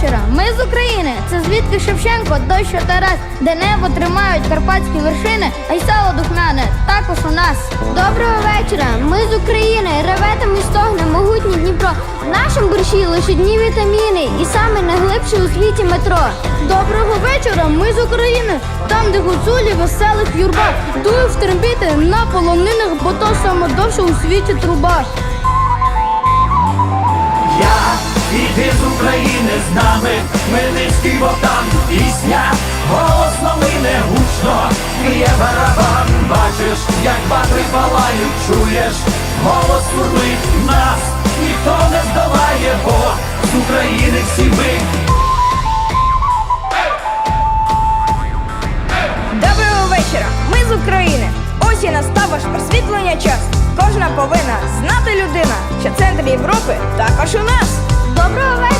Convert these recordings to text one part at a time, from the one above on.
вечора! Ми з України. Це звідки Шевченко, дощ та Тарас, де небо тримають карпатські вершини, а й сало духмяне також у нас. Доброго вечора! Ми з України. Реве там і стогне могутній Дніпро. В нашому борщі лише дні вітаміни і саме найглибше у світі метро. Доброго вечора! Ми з України. Там, де гуцулі веселих юрба, дує в трембіти на полонинах, бо то саме довше у світі труба. З нами, Хмельницький Богдан, пісня, голосно лине гучно, є барабан, бачиш, як батри палають, чуєш, голос сурмить нас, ніхто не здолає, бо з України всі ми. Доброго вечора! Ми з України. Ось і настав ваш просвітлення час. Кожна повинна знати людина, що центр Європи також у нас. Доброго вечора!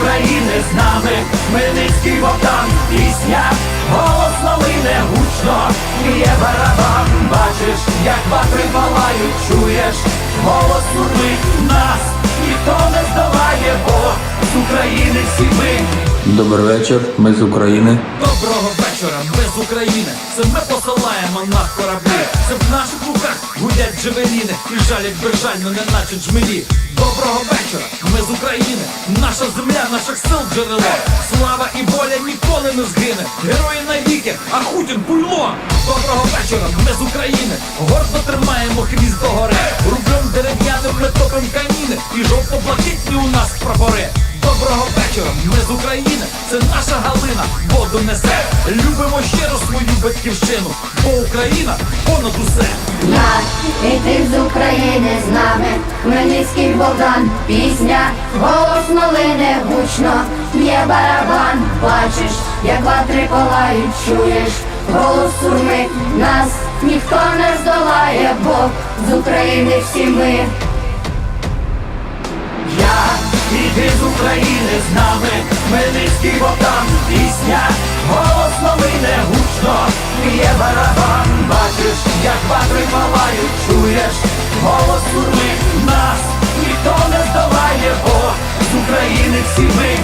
України з нами, Хмельницький Богдан, пісня, голосно лине гучно, є барабан, бачиш, як батри палають, чуєш, голос сурмить нас, ніхто не здолає, бо з України всі ми. Добрий вечір, ми з України. Доброго вечора, ми з України. Це ми посилаємо на кораблі. Це в наших руках гудять джевеліни і жалять безжально, не наче джмелі. Доброго вечора, ми з України. Наша земля, наших сил джерело. Слава і воля ніколи не згине. Герої навіки, а Хутін пульмо. Доброго вечора, ми з України. Гордо тримаємо хвіст до гори. Рублем дерев'яним ми топим каніни, І жовто-блакитні у нас прапори. Доброго вечора, ми з України, це наша Галина, воду несе. Любимо щиро свою батьківщину, бо Україна понад усе. На і ти з України з нами, Хмельницький Богдан, пісня, голосно лине гучно, є барабан, бачиш, як ватри палають, чуєш, голос сурми, нас ніхто не здолає, бо з України всі ми. Хмельницький Богдан, пісня, голосно не гучно, є барабан, бачиш, як батри палають, чуєш, голос сурмить нас, ніхто не здолає, бо з України всі ми.